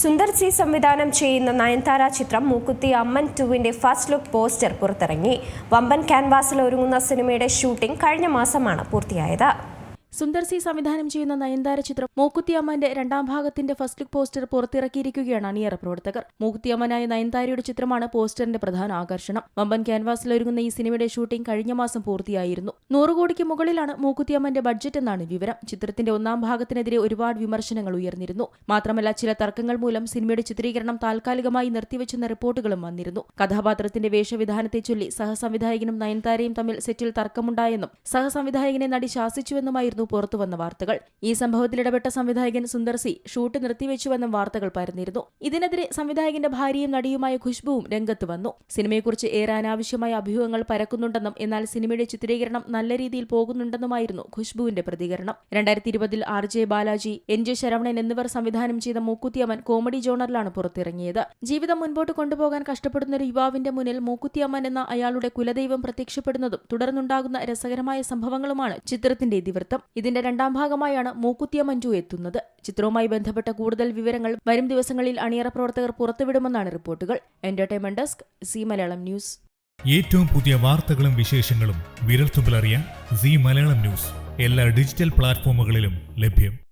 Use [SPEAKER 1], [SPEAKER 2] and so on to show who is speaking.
[SPEAKER 1] Sundar C സംവിധാനം ചെയ്യുന്ന നയൻതാര ചിത്രം മൂക്കുത്തി അമ്മൻ ടുവിന്റെ ഫസ്റ്റ് ലുക്ക് പോസ്റ്റർ പുറത്തിറങ്ങി. വമ്പൻ ക്യാൻവാസിൽ ഒരുങ്ങുന്ന സിനിമയുടെ ഷൂട്ടിംഗ് കഴിഞ്ഞ മാസമാണ് പൂർത്തിയായത്.
[SPEAKER 2] സുന്ദർ സി സംവിധാനം ചെയ്യുന്ന നയൻതാര ചിത്രം മൂക്കുത്തിയമ്മന്റെ രണ്ടാം ഭാഗത്തിന്റെ ഫസ്റ്റ് ലുക്ക് പോസ്റ്റർ പുറത്തിറക്കിയിരിക്കുകയാണ് അണിയറ പ്രവർത്തകർ. മൂക്കുത്തിയമ്മനായ നയൻതാരയുടെ ചിത്രമാണ് പോസ്റ്ററിന്റെ പ്രധാന ആകർഷണം. വമ്പൻ ക്യാൻവാസിൽ ഒരുങ്ങുന്ന ഈ സിനിമയുടെ ഷൂട്ടിംഗ് കഴിഞ്ഞ മാസം പൂർത്തിയായിരുന്നു. നൂറ് കോടിക്ക് മുകളിലാണ് മൂക്കുത്തിയമ്മന്റെ ബഡ്ജറ്റ് എന്നാണ് വിവരം. ചിത്രത്തിന്റെ ഒന്നാം ഭാഗത്തിനെതിരെ ഒരുപാട് വിമർശനങ്ങൾ ഉയർന്നിരുന്നു. മാത്രമല്ല ചില തർക്കങ്ങൾ മൂലം സിനിമയുടെ ചിത്രീകരണം താൽക്കാലികമായി നിർത്തിവെച്ചെന്ന റിപ്പോർട്ടുകളും വന്നിരുന്നു. കഥാപാത്രത്തിന്റെ വേഷവിധാനത്തെ ചൊല്ലി സഹസംവിധായകനും നയൻതാരയും തമ്മിൽ സെറ്റിൽ തർക്കമുണ്ടായെന്നും സഹസംവിധായകനെ നടി ശാസിച്ചുവെന്നുമായിരുന്നു പുറത്തുവന്ന വാർത്തകൾ. ഈ സംഭവത്തിൽ ഇടപെട്ട സംവിധായകൻ സുന്ദർസി ഷൂട്ട് നിർത്തിവെച്ചുവെന്നും വാർത്തകൾ പരന്നിരുന്നു. ഇതിനെതിരെ സംവിധായകന്റെ ഭാര്യയും നടിയുമായ ഖുഷ്ബുവും രംഗത്ത് വന്നു. സിനിമയെക്കുറിച്ച് ഏറെ അനാവശ്യമായ അഭ്യൂഹങ്ങൾ പരക്കുന്നുണ്ടെന്നും എന്നാൽ സിനിമയുടെ ചിത്രീകരണം നല്ല രീതിയിൽ പോകുന്നുണ്ടെന്നുമായിരുന്നു ഖുഷ്ബുവിന്റെ പ്രതികരണം. രണ്ടായിരത്തി ഇരുപതിൽ R J Balaji N J Saravanan എന്നിവർ സംവിധാനം ചെയ്ത മൂക്കുത്തിയമ്മൻ കോമഡി ജോണറിലാണ് പുറത്തിറങ്ങിയത്. ജീവിതം മുൻപോട്ട് കൊണ്ടുപോകാൻ കഷ്ടപ്പെടുന്ന ഒരു യുവാവിന്റെ മുന്നിൽ മൂക്കുത്തിയമ്മൻ എന്ന അയാളുടെ കുലദൈവം പ്രത്യക്ഷപ്പെടുന്നതും തുടർന്നുണ്ടാകുന്ന രസകരമായ സംഭവങ്ങളുമാണ് ചിത്രത്തിന്റെ ഇതിവൃത്തം. ഇതിന്റെ രണ്ടാം ഭാഗമായാണ് മൂക്കുത്തിയ മഞ്ജു എത്തുന്നത്. ചിത്രവുമായി ബന്ധപ്പെട്ട കൂടുതൽ വിവരങ്ങൾ വരും ദിവസങ്ങളിൽ അണിയറ പ്രവർത്തകർ പുറത്തുവിടുമെന്നാണ് റിപ്പോർട്ടുകൾ. Entertainment desk Zee Malayalam news
[SPEAKER 3] ഏറ്റവും പുതിയ വാർത്തകളും വിശേഷങ്ങളും വിരൽത്തുമ്പിലറിയാൻ സി മലയാളം ന്യൂസ് എല്ലാ ഡിജിറ്റൽ പ്ലാറ്റ്ഫോമുകളിലും ലഭ്യം.